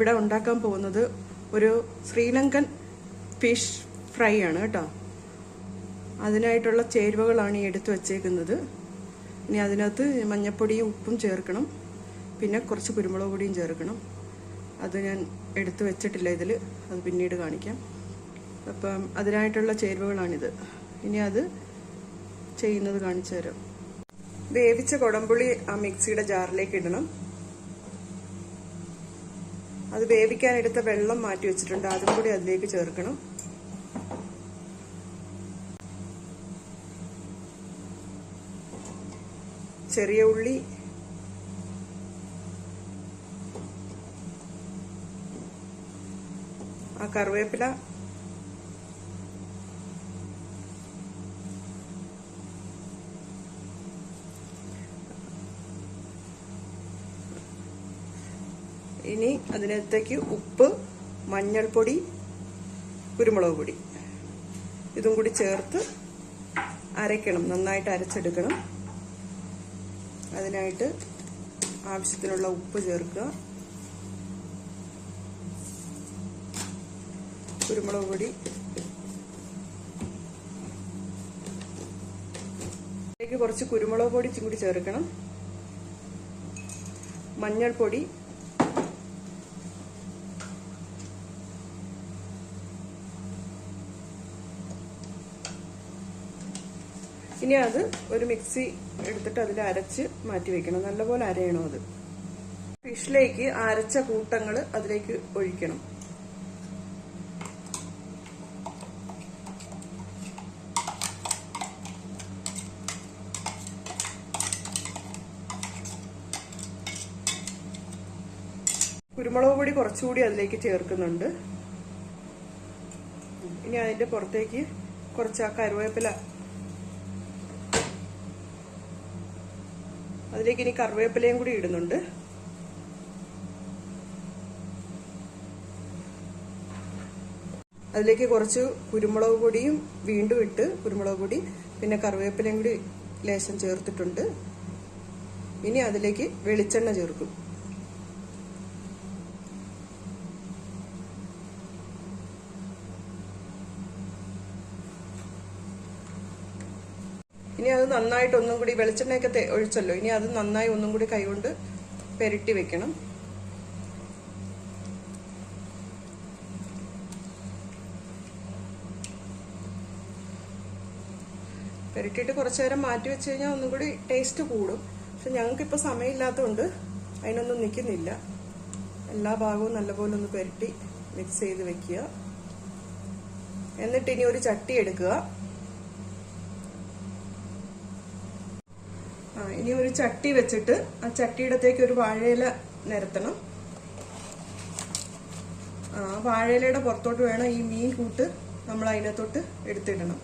ഇവിടെ ഉണ്ടാക്കാൻ പോകുന്നത് ഒരു ശ്രീലങ്കൻ ഫിഷ് ഫ്രൈ ആണ് കേട്ടോ. അതിനായിട്ടുള്ള ചേരുവകളാണ് ഈ എടുത്തു വച്ചേക്കുന്നത്. ഇനി അതിനകത്ത് മഞ്ഞപ്പൊടിയും ഉപ്പും ചേർക്കണം. പിന്നെ കുറച്ച് കുരുമുളക് പൊടിയും ചേർക്കണം. അത് ഞാൻ എടുത്തു വെച്ചിട്ടില്ല ഇതിൽ അത് പിന്നീട് കാണിക്കാം. അപ്പം അതിനായിട്ടുള്ള ചേരുവകളാണിത്. ഇനി അത് ചെയ്യുന്നത് കാണിച്ചു തരാം. വേവിച്ച കുടംപുളി ആ മിക്സിയുടെ ജാറിലേക്ക് ഇടണം. അത് വേവിക്കാൻ എടുത്ത വെള്ളം മാറ്റി വെച്ചിട്ടുണ്ട്. അതും കൂടി അതിലേക്ക് ചേർക്കണം. ചെറിയ ഉള്ളി. ആ കറിവേപ്പില. ഇനി അതിനകത്തേക്ക് ഉപ്പ് മഞ്ഞൾപ്പൊടി കുരുമുളക് പൊടി. ഇതും കൂടി ചേർത്ത് അരയ്ക്കണം. നന്നായിട്ട് അരച്ചെടുക്കണം. അതിനായിട്ട് ആവശ്യത്തിനുള്ള ഉപ്പ് ചേർക്കുക. കുരുമുളക് പൊടി. കുറച്ച് കുരുമുളക് പൊടി കൂടി ചേർക്കണം. മഞ്ഞൾപ്പൊടി ഇനി അത് ഒരു മിക്സി എടുത്തിട്ട് അതിൽ അരച്ച് മാറ്റി വെക്കണം. നല്ലപോലെ അരയണം അത്. ഫിഷിലേക്ക് അരച്ച കൂട്ടങ്ങൾ അതിലേക്ക് ഒഴിക്കണം. കുരുമുളക് പൊടി കുറച്ചുകൂടി അതിലേക്ക് ചേർക്കുന്നുണ്ട്. ഇനി അതിന്റെ പുറത്തേക്ക് കുറച്ച് ആ കരുവേപ്പില അതിലേക്ക് ഇനി കറിവേപ്പിലയും കൂടി ഇടുന്നുണ്ട്. അതിലേക്ക് കുറച്ച് കുരുമുളക് പൊടിയും വീണ്ടും ഇട്ട് കുരുമുളക് പൊടി പിന്നെ കറിവേപ്പിലയും കൂടി ലേശം ചേർത്തിട്ടുണ്ട്. ഇനി അതിലേക്ക് വെളിച്ചെണ്ണ ചേർക്കും. ഇനി അത് നന്നായിട്ട് ഒന്നും കൂടി വെളിച്ചെണ്ണയൊക്കെ ഒഴിച്ചല്ലോ. ഇനി അത് നന്നായി ഒന്നും കൂടി കൈകൊണ്ട് പെരട്ടി വെക്കണം. പെരട്ടിയിട്ട് കുറച്ചു നേരം മാറ്റി വെച്ച് കഴിഞ്ഞാൽ ഒന്നും കൂടി ടേസ്റ്റ് കൂടും. പക്ഷെ ഞങ്ങൾക്കിപ്പോൾ സമയമില്ലാത്തതുകൊണ്ട് അതിനൊന്നും നിൽക്കുന്നില്ല. എല്ലാ ഭാഗവും നല്ലപോലെ ഒന്ന് പെരട്ടി മിക്സ് ചെയ്ത് വെക്കുക. എന്നിട്ട് ഇനി ഒരു ചട്ടി എടുക്കുക. ഇനി ഒരു ചട്ടി വെച്ചിട്ട് ആ ചട്ടിയിടത്തേക്ക് ഒരു വാഴയില നിരത്തണം. ആ വാഴയിലയുടെ പുറത്തോട്ട് വേണം ഈ മീൻ കൂട്ട് നമ്മൾ അതിനകത്തോട്ട് എടുത്തിടണം.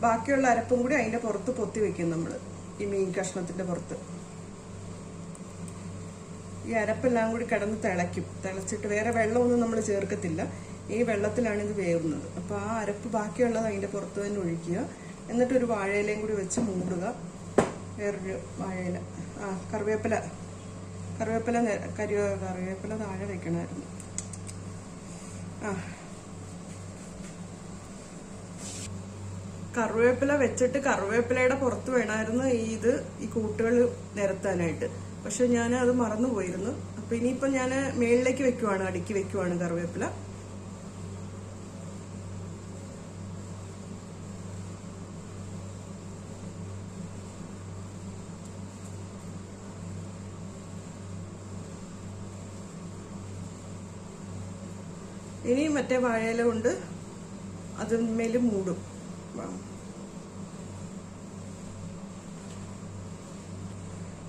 ബാക്കിയുള്ള അരപ്പും കൂടി അതിന്റെ പുറത്ത് പൊത്തി വെക്കും നമ്മൾ ഈ മീൻ കഷ്ണത്തിന്റെ പുറത്ത്. ഈ അരപ്പെല്ലാം കൂടി കിടന്ന് തിളയ്ക്കും. തിളച്ചിട്ട് വേറെ വെള്ളമൊന്നും നമ്മൾ ചേർക്കത്തില്ല. ഈ വെള്ളത്തിലാണ് ഇത് വേവുന്നത്. അപ്പോൾ ആ അരപ്പ് ബാക്കിയുള്ളത് അതിന്റെ പുറത്ത് തന്നെ ഒഴിക്കുക. എന്നിട്ട് ഒരു വാഴയിലയും കൂടി വെച്ച് മൂടുക. വേറൊരു വാഴയില. ആ കറിവേപ്പില. കറിവേപ്പില കരി കറിവേപ്പില താഴെ വെക്കണമായിരുന്നു. ആ കറിവേപ്പില വെച്ചിട്ട് കറിവേപ്പിലയുടെ പുറത്ത് വേണമായിരുന്നു ഈ ഇത് ഈ കൂട്ടുകൾ നിരത്താനായിട്ട്. പക്ഷെ ഞാൻ അത് മറന്നുപോയിരുന്നു. അപ്പൊ ഇനിയിപ്പോ ഞാൻ മേളിലേക്ക് വെക്കുവാണ് അടുക്കി വെക്കുവാണ് കറിവേപ്പില. ഇനി മറ്റേ വാഴയില കൊണ്ട് അതിന്മേൽ മൂടും.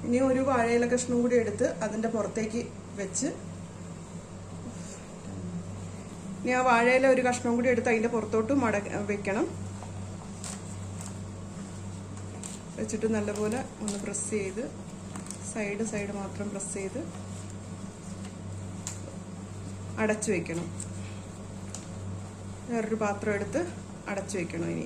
ഇനി ഒരു വാഴയില കഷ്ണം കൂടി എടുത്ത് അതിന്റെ പുറത്തേക്ക് വെച്ച് ഇനി ആ വാഴയില ഒരു കഷ്ണം കൂടി എടുത്ത് അതിന്റെ പുറത്തോട്ട് മട വെക്കണം. വെച്ചിട്ട് നല്ലപോലെ ഒന്ന് പ്രസ് ചെയ്ത് സൈഡ് സൈഡ് മാത്രം പ്രസ് ചെയ്ത് അടച്ചു വയ്ക്കണം വേറൊരു പാത്രം എടുത്ത് അടച്ചു വയ്ക്കണം ഇനി.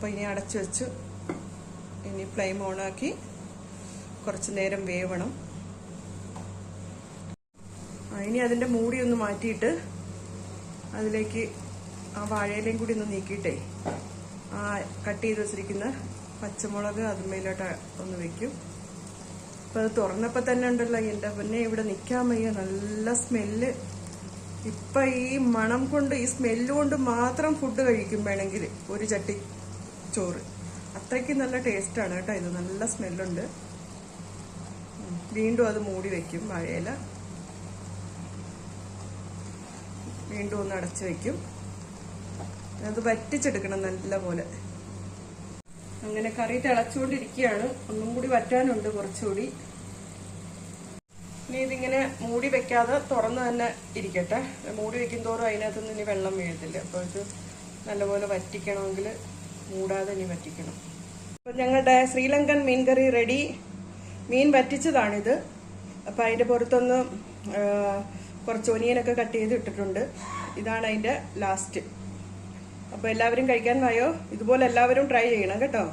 അപ്പോൾ ഇനി അടച്ചു വെച്ച്. ഇനി ഫ്ലെയിം ഓണാക്കി കുറച്ച് നേരം വേവണം. ഇനി അതിന്റെ മൂടി ഒന്ന് മാറ്റിയിട്ട് അതിലേക്ക് ആ വാഴയിലയും കൂടി ഒന്ന് നീക്കിയിട്ടേ ആ കട്ട് ചെയ്ത് വെച്ചിരിക്കുന്ന പച്ചമുളക് അതുമേലോട്ട് ഒന്ന് വെക്കും. അപ്പം അത് തുറന്നപ്പോൾ തന്നെ ഉണ്ടല്ലോ എന്റെ പിന്നെ ഇവിടെ നിൽക്കാൻ വയ്യ നല്ല സ്മെല്ല്. ഇപ്പം ഈ മണം കൊണ്ട് ഈ സ്മെല്ല് കൊണ്ട് മാത്രം ഫുഡ് കഴിക്കും വേണമെങ്കിൽ ഒരു ചട്ടി. ചോറ്. അത്രയ്ക്ക് നല്ല ടേസ്റ്റാണ് കേട്ടോ ഇത്. നല്ല സ്മെല്ലുണ്ട്. വീണ്ടും അത് മൂടി വെക്കും വാഴയില. വീണ്ടും ഒന്ന് അടച്ചു വെക്കും. അത് വറ്റിച്ചെടുക്കണം നല്ല പോലെ. അങ്ങനെ കറി തിളച്ചുകൊണ്ടിരിക്കുകയാണ്. ഒന്നും കൂടി വറ്റാനുണ്ട് കുറച്ചുകൂടി. ഇനി ഇതിങ്ങനെ മൂടി വെക്കാതെ തുറന്ന് തന്നെ ഇരിക്കട്ടെ. മൂടി വെക്കും തോറും അതിനകത്തുനിന്ന് ഇനി വെള്ളം വീഴത്തില്ല. അപ്പോൾ ഇത് നല്ലപോലെ വറ്റിക്കണമെങ്കിൽ മൂടാതെ ഇനി വറ്റിക്കണം അപ്പം ഞങ്ങളുടെ ശ്രീലങ്കൻ മീൻ കറി റെഡി മീൻ വറ്റിച്ചതാണിത്. അപ്പം അതിന്റെ പുറത്തൊന്ന് കുറച്ച് ഒനിയനൊക്കെ കട്ട് ചെയ്ത് ഇട്ടിട്ടുണ്ട് ഇതാണ് അതിന്റെ ലാസ്റ്റ് അപ്പോൾ എല്ലാവരും കഴിക്കാൻ വായോ? ഇതുപോലെ എല്ലാവരും ട്രൈ ചെയ്യണം കേട്ടോ.